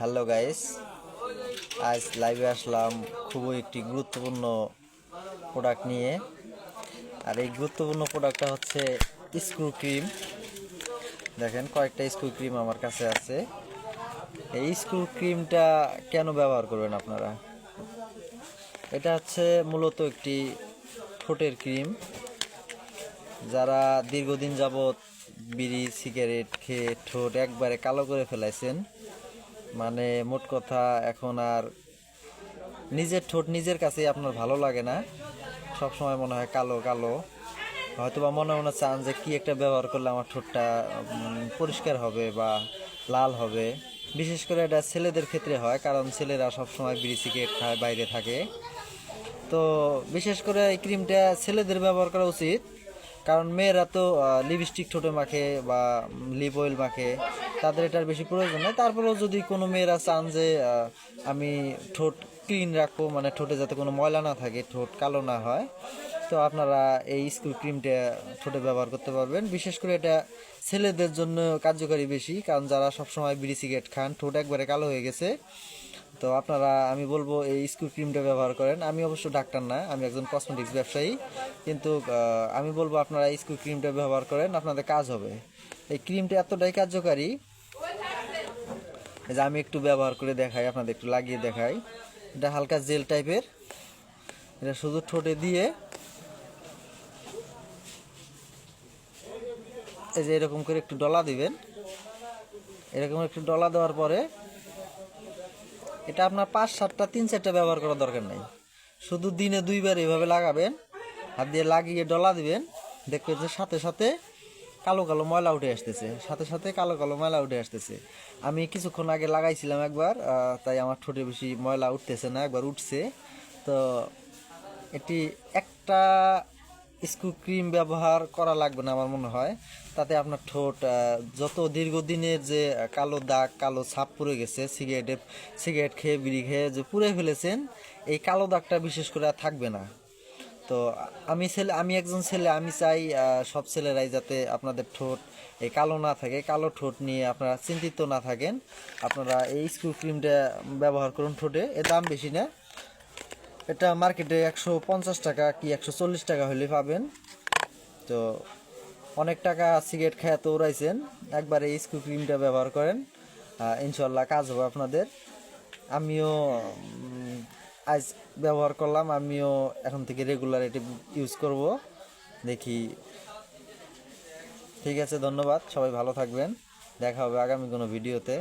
Hello guys, আজ লাইভে আসলাম খুবই একটি গুরুত্বপূর্ণ প্রোডাক্ট নিয়ে। আর এই গুরুত্বপূর্ণ প্রোডাক্টটা হচ্ছে স্ক্রু ক্রিম দেখেন কয়েকটা স্ক্রু ক্রিম আমার কাছে আছে। এই স্ক্রু ক্রিমটা কেন ব্যবহার করবেন আপনারা? এটা হচ্ছে মূলত একটি ঠোঁটের ক্রিম যারা দীর্ঘদিন যাবৎ বিড়ি সিগারেট খেয়ে ঠোঁট একবারে কালো করে ফেলাইছেন মানে মোট কথা এখন আর নিজের ঠোঁট নিজের কাছেই আপনার ভালো লাগে না। সব সময় মনে হয় কালো কালো। হয়তো বা মনে মনে চান যে কী একটা ব্যবহার করলে আমার ঠোঁটটা পরিষ্কার হবে বা লাল হবে। বিশেষ করে এটা ছেলেদের ক্ষেত্রে হয়, কারণ ছেলেরা সব সময় বিড়ি সিগারেট খায়, বাইরে থাকে। তো বিশেষ করে এই ক্রিমটা ছেলেদের ব্যবহার করা উচিত। কারণ মেয়েরা তো লিপস্টিক ঠোঁটে মাখে বা লিপ অয়েল মাখে, তাদের এটার বেশি প্রয়োজন নেই। তারপরেও যদি কোনো মেয়েরা চান যে আমি ঠোঁট ক্লিন রাখব মানে ঠোঁটে যাতে কোনো ময়লা না থাকে, ঠোঁট কালো না হয়, তো আপনারা এই স্কুল ক্রিমটা ঠোঁটে ব্যবহার করতে পারবেন। বিশেষ করে এটা ছেলেদের জন্য কার্যকারী বেশি, কারণ যারা সবসময় বিড়ি সিগারেট খান, ঠোঁট একবারে কালো হয়ে গেছে তো আপনারা, আমি বলব এই স্কুল ক্রিমটা ব্যবহার করেন। আমি অবশ্য ডাক্তার না, আমি একজন কসমেটিক্স ব্যবসায়ী। কিন্তু আমি বলব আপনারা স্কুল ক্রিমটা ব্যবহার করেন, আপনাদের কাজ হবে। এই ক্রিমটা এতটাই কার্যকারী যে আমি একটু ব্যবহার করে দেখাই, আপনাদের একটু লাগিয়ে দেখাই। এটা হালকা জেল টাইপের এটা শুধু ঠোঁটে দিয়ে এই যে এরকম করে একটু ডলা দিবেন। এরকম একটু ডলা দেওয়ার পরে এটা আপনার পাঁচ সাতটা, তিন চারটা ব্যবহার করার দরকার নেই। শুধু দিনে দুইবার এভাবে লাগাবেন, হাত দিয়ে লাগিয়ে ডলা দিবেন, দেখবেন যে সাথে সাথে কালো কালো ময়লা উঠে আসতেছে। সাথে সাথে কালো কালো ময়লা উঠে আসতেছে। আমি কিছুক্ষণ আগে লাগাইছিলাম একবার তাই আমার ঠোঁটে বেশি ময়লা উঠতেছে না, একবার উঠছে। তো এটি একটা স্ক্রু ক্রিম ব্যবহার করা লাগবে না আমার মনে হয়। তাতে আপনার ঠোঁট যত দীর্ঘদিনের যে কালো দাগ, কালো ছাপ পড়ে গেছে, সিগারেটে, সিগারেট খেয়ে, বিড়ি খেয়ে যে পুড়ে ফেলেছেন, এই কালো দাগটা বিশেষ করে থাকবে না। তো আমি ছেলে, আমি একজন ছেলে, আমি চাই সব ছেলেরাই যাতে আপনাদের ঠোঁট এই কালো না থাকে, কালো ঠোঁট নিয়ে আপনারা চিন্তিত না থাকেন। আপনারা এই স্ক্রু ক্রিমটা ব্যবহার করুন ঠোঁটে, এর দাম বেশি না। এটা মার্কেটে একশো পঞ্চাশ টাকা কি একশো চল্লিশ টাকা হলে পাবেন। তো অনেক টাকা সিগারেট খেয়ে তো উড়াইছেন একবার এই স্ক্রু ক্রিমটা ব্যবহার করেন। ইনশাল্লাহ কাজ হবে আপনাদের। আমিও আজ ব্যবহার করলাম। আমিও এখন থেকে রেগুলার এটি ইউজ করব। দেখি। ঠিক আছে, ধন্যবাদ। সবাই ভালো থাকবেন। দেখা হবে আগামী কোনো ভিডিওতে